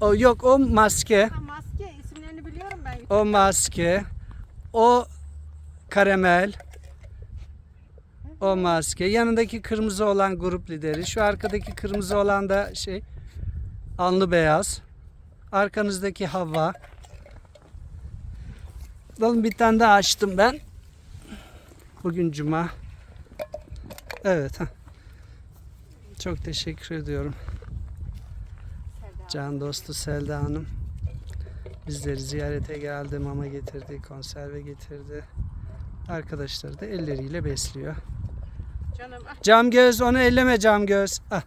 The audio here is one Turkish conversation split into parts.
O yok o maske. Ha, maske isimlerini biliyorum ben. O maske. O karamel. O maske. Yanındaki kırmızı olan grup lideri. Şu arkadaki kırmızı olan da şey alnı beyaz. Arkanızdaki hava. Bakalım bir tane daha açtım ben. Bugün cuma. Evet. heh. Çok teşekkür ediyorum. Can dostu Selda Hanım. Bizleri ziyarete geldi, mama getirdi, konserve getirdi. Arkadaşları da elleriyle besliyor. Canım ah, Cam göz onu elleme cam göz. Ah.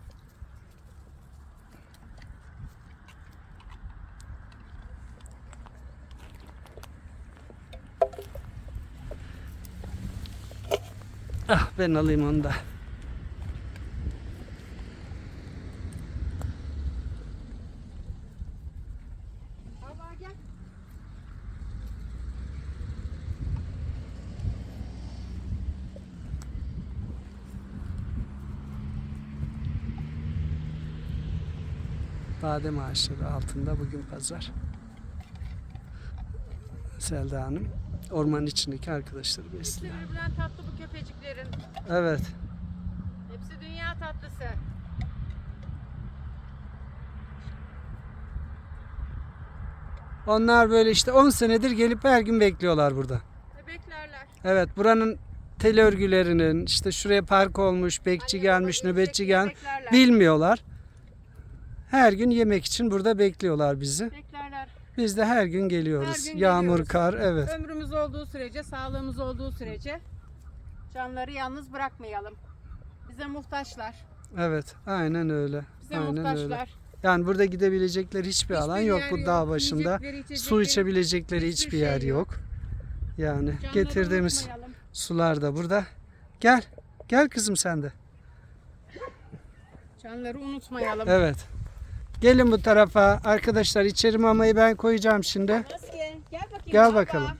Ah ben alayım onu da. baba gel. Badem ağaçları altında bugün pazar. Selda Hanım ormanın içindeki arkadaşları Hepsi besliyor. birbirinden tatlı bu köpeciklerin. Evet. Hepsi dünya tatlısı. Onlar böyle işte 10 senedir gelip her gün bekliyorlar burada. Ve beklerler. Evet buranın tel örgülerinin işte şuraya park olmuş, bekçi Anne, gelmiş, baba nöbetçi gelecek gel diye beklerler. bilmiyorlar. Her gün yemek için burada bekliyorlar bizi. Beklerler. Biz de her gün geliyoruz. Her gün Yağmur, geliyoruz. kar, evet. Ömrümüz olduğu sürece, sağlığımız olduğu sürece canları yalnız bırakmayalım. Bize muhtaçlar. Evet, aynen öyle. Bize aynen öyle. Yani burada gidebilecekleri hiçbir alan Hiçbir yok yer bu dağ başında. Su içebilecekleri hiçbir hiçbir şey yer yok. yok. Yani canları getirdiğimiz unutmayalım. sular da burada. Gel. Gel kızım sen de. Canları unutmayalım. Evet. Gelin bu tarafa. Arkadaşlar içeri mamayı ben koyacağım şimdi. Maske, gel bakayım. Gel baba. bakalım.